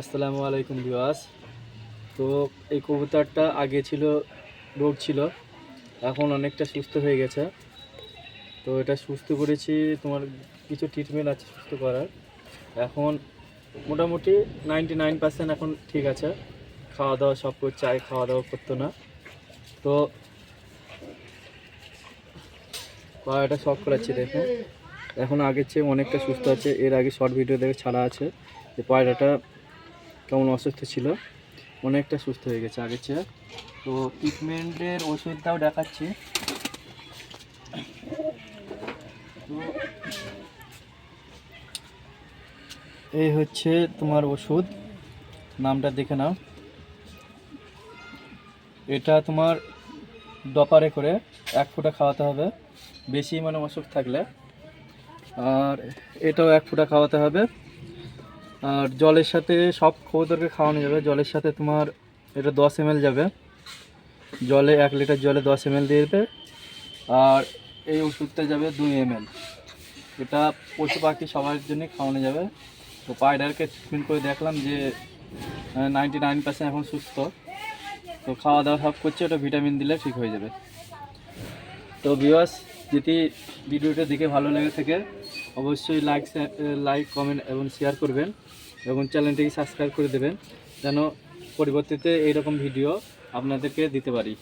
আসসালামু আলাইকুম বিওয়াস তো এই কবুতরটা আগে ছিল, রোগ ছিল, এখন অনেকটা সুস্থ হয়ে গেছে। তো এটা সুস্থ করেছি, তোমার কিছু ট্রিটমেন্ট আছে সুস্থ করার। এখন মোটামুটি নাইনটি নাইন পার্সেন্ট এখন ঠিক আছে। খাওয়া দাওয়া সব করছে আগে খাওয়া দাওয়া করতো না। তো পায়রাটা শখ করাচ্ছি দেখুন এখন আগের চেয়ে অনেকটা সুস্থ আছে, এর আগে শর্ট ভিডিও দেখে ছাড়া আছে। যে পায়রাটা কেমন অসুস্থ ছিল? অনেকটা সুস্থ হয়ে গেছে আগের চেয়ে। তো ট্রিটমেন্টের ওষুধটাও দেখাচ্ছি। তো এই হচ্ছে তোমার ওষুধ। নামটা দেখে নাও। এটা তোমার ডপারে করে এক ফোঁটা খাওয়াতে হবে। বেশি মানে অসুখ থাকলে। আর এটাও এক ফোঁটা খাওয়াতে হবে। আর জলের সাথে সব কবুতরকে খাওয়ানো যাবে। জলের সাথে তোমার এটা দশ এম যাবে। জলে এক লিটার জলে দশ এম দিয়ে দেবে। আর এই ওষুধটা যাবে দুই এম এটা পশু পাখি সবার জন্যই খাওয়ানো যাবে। তো পায়রারকে ট্রিটমেন্ট করে দেখলাম যে নাইনটি নাইন পার্সেন্ট এখন সুস্থ। তো খাওয়া দাওয়া সব করছে, ওটা ভিটামিন দিলে ঠিক হয়ে যাবে। তো ভিউয়ার্স যদি ভিডিওটা দেখে ভালো লেগে থাকে অবশ্যই লাইক লাইক কমেন্ট এবং শেয়ার করবেন এবং চ্যানেলটিকে সাবস্ক্রাইব করে দেবেন যেন পরবর্তীতে এইরকম ভিডিও আপনাদেরকে দিতে পারি।